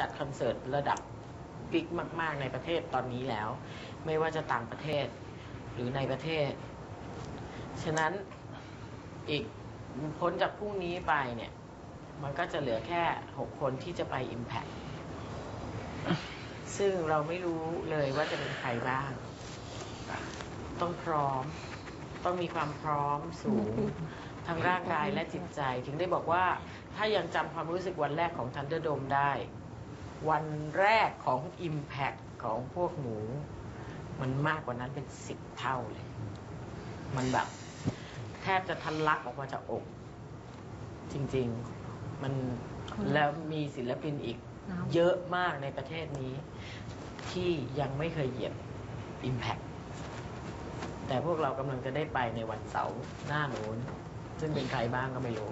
จัดคอนเสิร์ตระดับบิ๊กมาก ๆ ในประเทศตอนนี้แล้ว ไม่ว่าจะต่างประเทศหรือในประเทศ ฉะนั้นอีกพ้นจากพรุ่งนี้ไปเนี่ย มันก็จะเหลือแค่หกคนที่จะไป Impact ซึ่งเราไม่รู้เลยว่าจะเป็นใครบ้าง ต้องพร้อม ต้องมีความพร้อมสูง ทั้งร่างกายและจิตใจ ถึงได้บอกว่าถ้ายังจำความรู้สึกวันแรกของ Thunderdome ได้ วันแรกของ Impact ของพวกหนู มันมากกว่านั้นเป็นสิบเท่าเลย มันแบบ แทบจะทันลักออกมาจากอก จริง ๆ มันแล้วมีศิลปินอีก เยอะมากในประเทศนี้ ที่ยังไม่เคยเหยียบ Impact แต่พวกเรากำลังจะได้ไปในวันเสาร์หน้านู้น ซึ่งเป็นใครบ้างก็ไม่รู้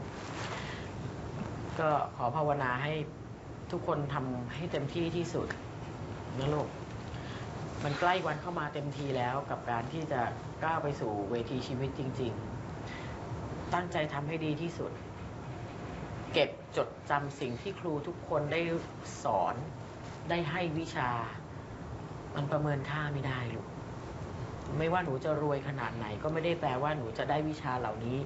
ก็ขอภาวนาให้ ทุกคนทำให้เต็มที่ที่สุดนะลูกมันใกล้วันเข้ามาเต็มทีแล้วกับการที่จะก้าวไปสู่เวทีชีวิตจริง ๆ ตั้งใจทำให้ดีที่สุด เก็บจดจำสิ่งที่ครูทุกคนได้สอนได้ให้วิชา มันประเมินค่าไม่ได้ลูกไม่ว่าหนูจะรวยขนาดไหน ก็ไม่ได้แปลว่าหนูจะได้วิชาเหล่านี้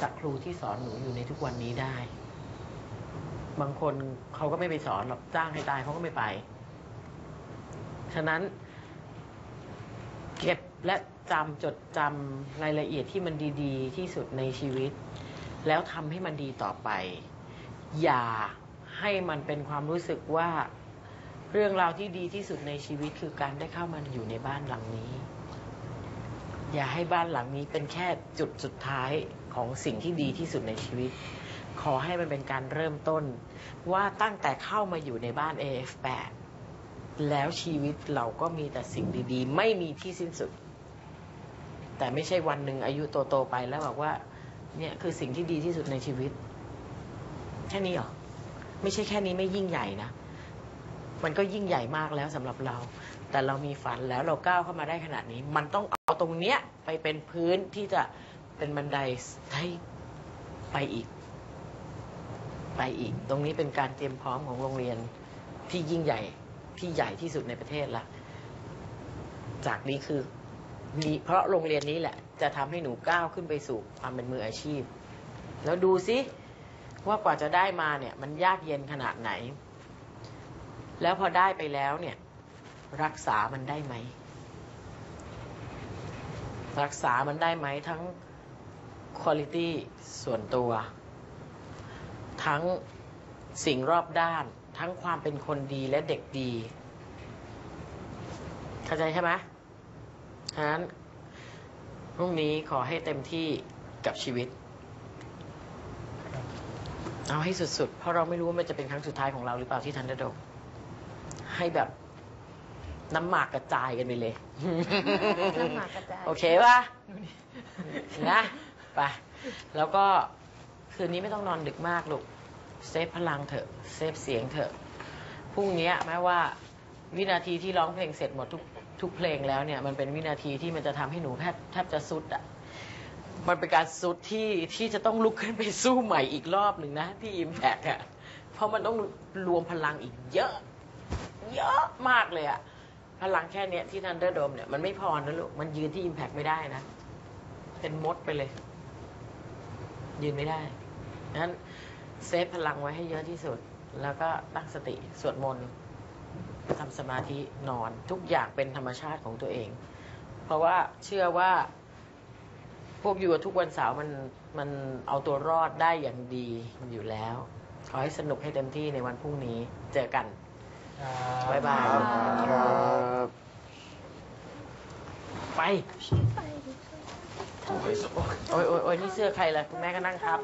จากครูที่สอนหนูอยู่ในทุกวันนี้ได้ บางคนเขาก็ไม่ไปสอนหรอกจ้างให้ตายเขาก็ไม่ไป ฉะนั้นเก็บและจำจดจำรายละเอียดที่มันดีๆ ที่สุดในชีวิต แล้วทำให้มันดีต่อไป อย่าให้มันเป็นความรู้สึกว่าเรื่องราวที่ดีที่สุดในชีวิตคือการได้เข้ามาอยู่ในบ้านหลังนี้ อย่าให้บ้านหลังนี้เป็นแค่จุดสุดท้ายของสิ่งที่ดีที่สุดในชีวิต ขอให้มันเป็นการเริ่มต้น ว่าตั้งแต่เข้ามาอยู่ในบ้าน AF8 แล้วชีวิตเราก็มีแต่สิ่งดีๆ ไม่มีที่สิ้นสุด แต่ไม่ใช่วันหนึ่งอายุโตๆไปแล้วบอกว่า เนี่ยคือสิ่งที่ดีที่สุดในชีวิต แค่นี้เหรอ ไม่ใช่แค่นี้ไม่ยิ่งใหญ่นะ มันก็ยิ่งใหญ่มากแล้วสำหรับเรา แต่เรามีฝันแล้วเราก้าวเข้ามาได้ขนาดนี้ มันต้องเอาตรงเนี้ยไปเป็นพื้นที่จะเป็นบันไดให้ไปอีก ไปอีก ตรงนี้เป็นการเตรียมพร้อมของโรงเรียนที่ยิ่งใหญ่ที่ใหญ่ที่สุดในประเทศละจากนี้คือมีเพราะโรงเรียนนี้แหละ จะทำให้หนูก้าวขึ้นไปสู่ความเป็นมืออาชีพ แล้วดูซิว่ากว่าจะได้มาเนี่ย มันยากเย็นขนาดไหน แล้วพอได้ไปแล้วเนี่ย รักษามันได้ไหม รักษามันได้ไหมทั้งคุณ i t y ส่วนตัว ทั้งสิ่งรอบด้าน ทั้งความเป็นคนดีและเด็กดี เข้าใจใช่ไหมฉะนั้นพรุ่งนี้ขอให้เต็มที่กับชีวิต เอาให้สุดๆ เพราะเราไม่รู้ว่ามันจะเป็นครั้งสุดท้ายของเราหรือเปล่าที่ทันเดอร์โดมให้แบบน้ำหมากกระจายกันไปเลย น้ำหมากกระจาย โอเคป่ะนะ ไป แล้วก็ คืนนี้ไม่ต้องนอนดึกมากลูกเซฟพลังเถอะเซฟเสียงเถอะพรุ่งนี้แม้ว่าวินาทีที่ร้องเพลงเสร็จหมดทุกทุกเพลงแล้วเนี่ยมันเป็นวินาทีที่มันจะทำให้หนูแทบแทบจะสุดอะ่ะมันเป็นการสุดที่ที่จะต้องลุกขึ้นไปสู้ใหม่อีกรอบหนึ่งนะที่อิมแพกอะ่ะเพราะมันต้องรวมพลังอีกเยอะ เยอะมากเลยอะพลังแค่เนี้ยที่ทันเดอร์โดมเนี่ยมันไม่พอนะลูกมันยืนที่อิมแพกไม่ได้นะ เป็นมดไปเลย ยืนไม่ได้ นั้นเซฟพลังไว้ให้เยอะที่สุด แล้วก็ตั้งสติสวดมนต์ทำสมาธินอนทุกอย่างเป็นธรรมชาติของตัวเอง เพราะว่าเชื่อว่าพวกอยู่กับทุกวันเสาร์มันมันเอาตัวรอดได้อย่างดีอยู่แล้ว ขอให้สนุกให้เต็มที่ในวันพรุ่งนี้เจอกัน บ๊ายบายค รับไปโอ้ยโอ้ยโอ้ยนี่เสื้อใครล่ะคุณแม่ก็นั่งทับ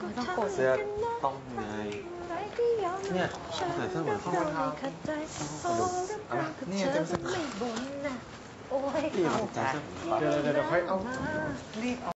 ไม่ต้องกดเสื้อต้องไงเนี่ยใส่เสื้อเหมือนเข้ามาทางเอามาเนี่ยจะไม่ไม่บ่นนะโอ้ย พี่เอาใส่เสื้อเดี๋ยวเดี๋ยวค่อยเอารีบเอา